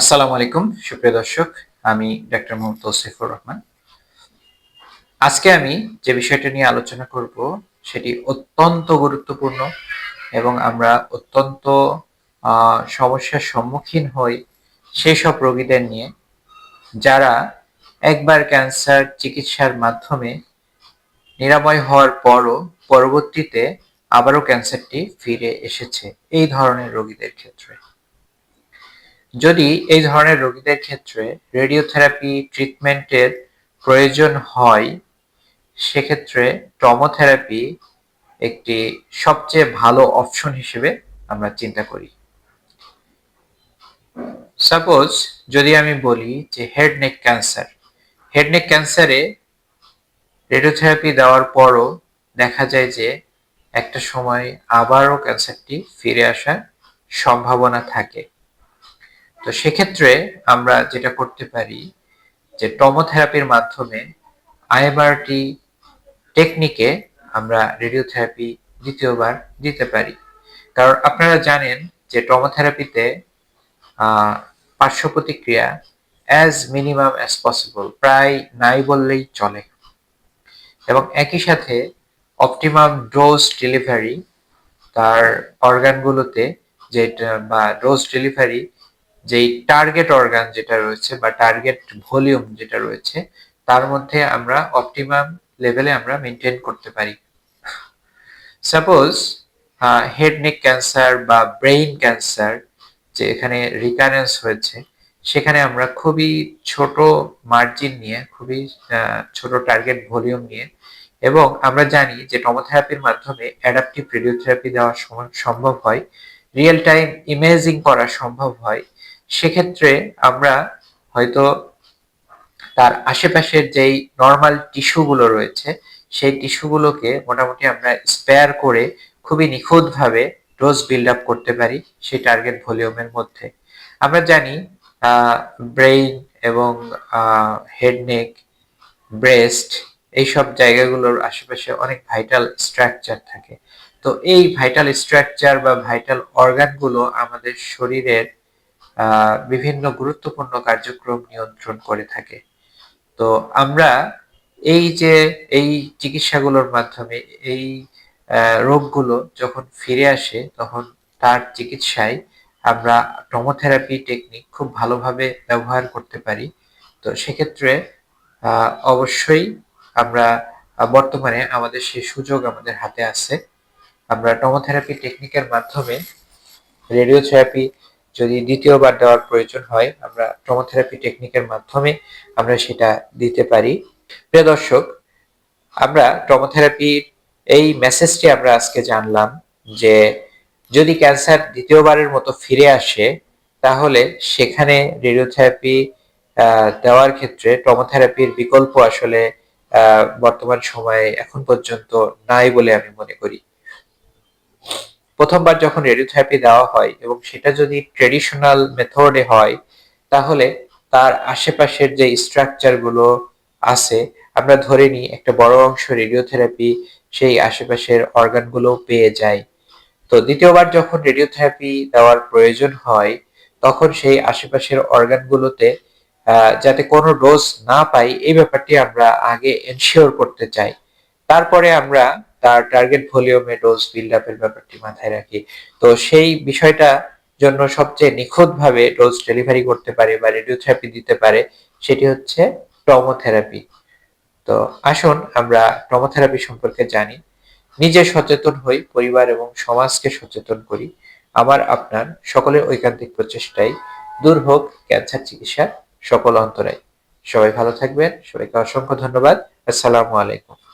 আসসালামু আলাইকুম, সুপ্রিয় দর্শক, আমি ডাক্তার মোহাম্মদ তৌসিফুর রহমান। আজকে আমি যে বিষয়টা নিয়ে আলোচনা করব, সেটি অত্যন্ত গুরুত্বপূর্ণ এবং আমরা অত্যন্ত সমস্যার সম্মুখীন হই সেই সব রোগীদের নিয়ে, যারা একবার ক্যান্সার চিকিৎসার মাধ্যমে নিরাময় হওয়ার পরও পরবর্তীতে আবারও ক্যান্সারটি ফিরে এসেছে, এই ধরনের রোগীদের ক্ষেত্রে। যদি এই ধরনের রোগীদের ক্ষেত্রে রেডিওথেরাপি ট্রিটমেন্টের প্রয়োজন হয়, সেক্ষেত্রে টমোথেরাপি একটি সবচেয়ে ভালো অপশন হিসেবে আমরা চিন্তা করি। সাপোজ যদি আমি বলি যে head neck cancer, head neck ক্যান্সারে রেডিওথেরাপি দেওয়ার পরও দেখা যায় যে একটা সময় আবারও ক্যান্সারটি ফিরে আসার সম্ভাবনা থাকে। তো সেক্ষেত্রে আমরা যেটা করতে পারি যে টমোথেরাপির মাধ্যমে আইএমআরটি টেকনিকে আমরা রেডিওথেরাপি দ্বিতীয়বার দিতে পারি। কারণ আপনারা জানেন যে টমোথেরাপিতে পার্শ্ব প্রতিক্রিয়া অ্যাজ মিনিমাম অ্যাজ পসিবল প্রায় নাই বললেই চলে। এবং একই সাথে অপটিমাম ডোজ ডেলিভারি তার অর্গানগুলোতে যেটা বা ডোজ ডেলিভারি যেই টার্গেট অর্গান যেটা রয়েছে বা টার্গেট ভলিউম যেটা রয়েছে, তার মধ্যে আমরা অপটিমাম লেভেলে আমরা মেনটেন করতে পারি। সাপোজ হেড নেক ক্যান্সার বা ব্রেইন ক্যান্সার যে এখানে রিকারেন্স হয়েছে, সেখানে আমরা খুবই ছোট মার্জিন নিয়ে, খুবই ছোট টার্গেট ভলিউম নিয়ে এবং আমরা জানি যে টমোথেরাপির মাধ্যমে অ্যাডাপটিভ রেডিওথেরাপি দেওয়া সম্ভব হয় রিয়েল টাইম ইমেজিং করা সম্ভব হয় সেক্ষেত্রে আমরা হয়তো তার আশেপাশের যেই নর্মাল টিস্যুগুলো রয়েছে, সেই টিস্যুগুলোকে মোটামুটি আমরা স্পেয়ার করে খুবই নিখুঁতভাবে ডোজ বিল্ড আপ করতে পারি সেই টার্গেট ভলিউমের মধ্যে। আমরা জানি ব্রেইন এবং হেড নেক ব্রেস্ট এইসব জায়গাগুলোর আশেপাশে অনেক ভাইটাল স্ট্রাকচার থাকে। তো এই ভাইটাল স্ট্রাকচার বা ভাইটাল অর্গানগুলো আমাদের শরীরের বিভিন্ন গুরুত্বপূর্ণ কার্যক্রম নিয়ন্ত্রণ করে থাকে। তো আমরা এই যে, এই চিকিৎসাগুলোর মাধ্যমে, এই রোগগুলো যখন ফিরে আসে, তখন তার চিকিৎসায় আমরা টমোথেরাপি টেকনিক খুব ভালোভাবে ব্যবহার করতে পারি। তো সেক্ষেত্রে অবশ্যই আমরা বর্তমানে আমাদের সেই সুযোগ আমাদের হাতে আছে। আমরা টমোথেরাপি টেকনিকের মাধ্যমে রেডিওথেরাপি যদি দ্বিতীয়বার দেওয়ার প্রয়োজন হয়, আমরা ট্রমোথেরাপি টেকনিকের মাধ্যমে আমরা সেটা দিতে পারি। প্রিয় দর্শক, আমরা ট্রমোথেরাপির এই মেসেজটি আমরা আজকে জানলাম যে, যদি ক্যান্সার দ্বিতীয়বারের মতো ফিরে আসে, তাহলে সেখানে রেডিওথেরাপি দেওয়ার ক্ষেত্রে ট্রমোথেরাপির বিকল্প আসলে বর্তমান সময়ে এখন পর্যন্ত নাই বলে আমি মনে করি। প্রথমবার যখন রেডিওথেরাপি দেওয়া হয় এবং সেটা যদি ট্রেডিশনাল মেথডে হয়, তাহলে তার আশেপাশের যে স্ট্রাকচারগুলো আছে, আমরা ধরে নিই একটা বড় অংশ রেডিওথেরাপি সেই আশেপাশের অর্গানগুলো পেয়ে যায়। তো দ্বিতীয়বার যখন রেডিওথেরাপি দেওয়ার প্রয়োজন হয়, তখন সেই আশেপাশের অর্গানগুলোতে যাতে কোনো ডোজ না পাই, এই ব্যাপারটি আমরা আগে এনশিওর করতে চাই। তারপরে আমরা তার টার্গেট ভলিউমে ডোজ বিল্ড আপের ব্যাপারটি মাথায় রাখি। তো সেই বিষয়টা জন্য সবচেয়ে নিখুঁতভাবে ডোজ ডেলিভারি করতে পারে বা রেডিওথেরাপি দিতে পারে সেটি হচ্ছে টমোথেরাপি তো আসুন আমরা টমোথেরাপি সম্পর্কে জানি। নিজে সচেতন হই, পরিবার এবং সমাজকে সচেতন করি। আমার, আপনার সকলের ঐকান্তিক প্রচেষ্টাই। দূর হোক, ক্যান্সার চিকিৎসার সকল অন্তরায়। সবাই ভালো থাকবেন। সবাইকে অসংখ্য ধন্যবাদ। আসসালামু আলাইকুম।